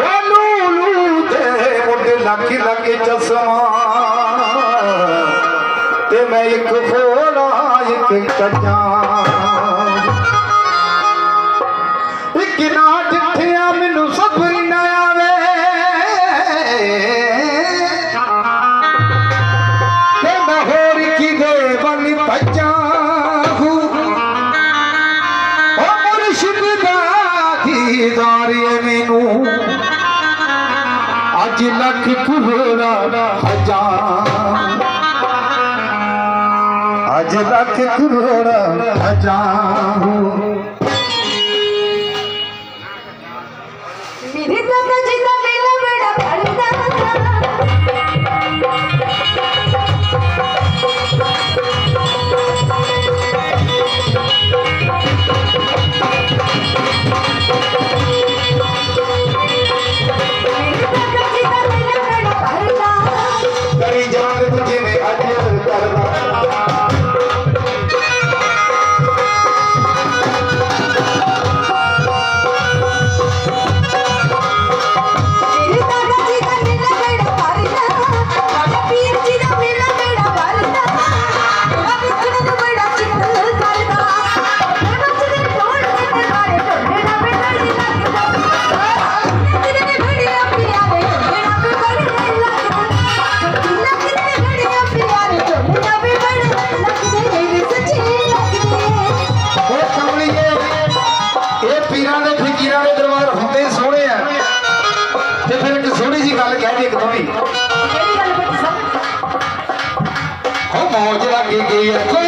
Lulu ਦੇ ਮੁੰਡੇ ਲੱਖ ਲੱਖ ਚਸਮਾ। ਤੇ ਮੈਂ ਇੱਕ ਫੋਲਾ ਇੱਕ ਕੱਟਾਂ पंज लख खुरा हज़ार। अज लख खुरा हज़ार। ਗੱਲ ਕਹਿ ਦੇ ਇੱਕ ਦੋਵੇਂ ਕਿਹੜੀ ਗੱਲ ਬੇਟੀ ਸਾਹਿਬ ਹੋ ਮੌਜ ਲੱਗ ਗਈ ਅੱਖੋਂ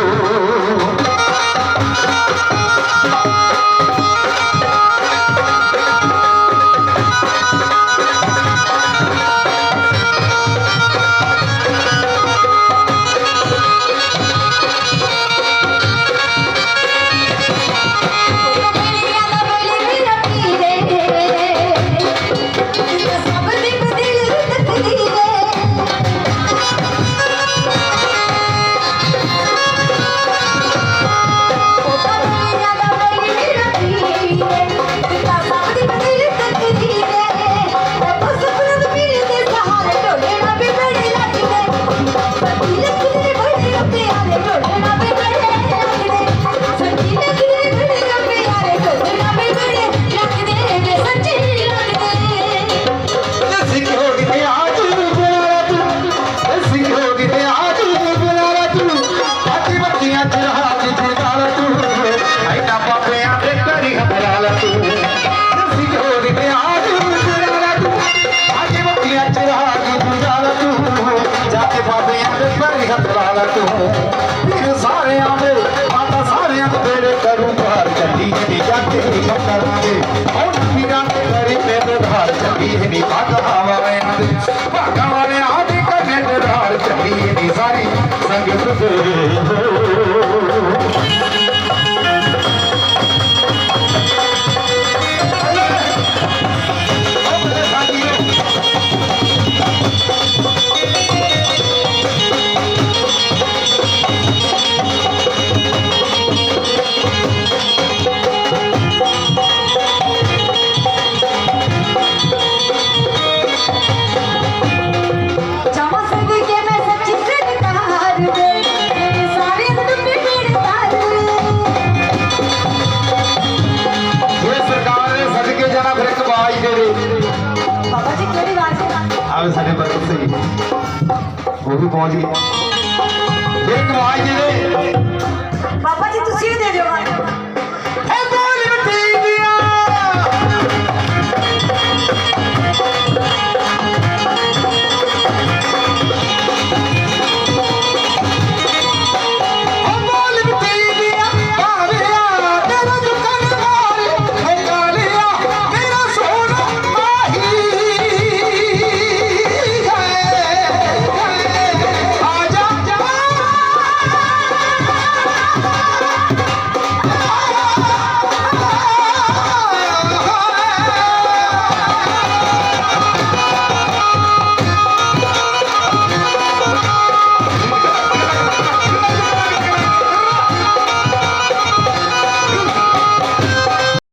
करावे और हीरा के घर में तो भाग सभी है ਪਹੁੰਚ ਗਏ ਇੱਕ ਆਵਾਜ਼ ਦੇ ਦੇ। ਬਾਬਾ ਜੀ ਤੁਸੀਂ ਵੀ ਦੇ ਦਿਓ ਆਵਾਜ਼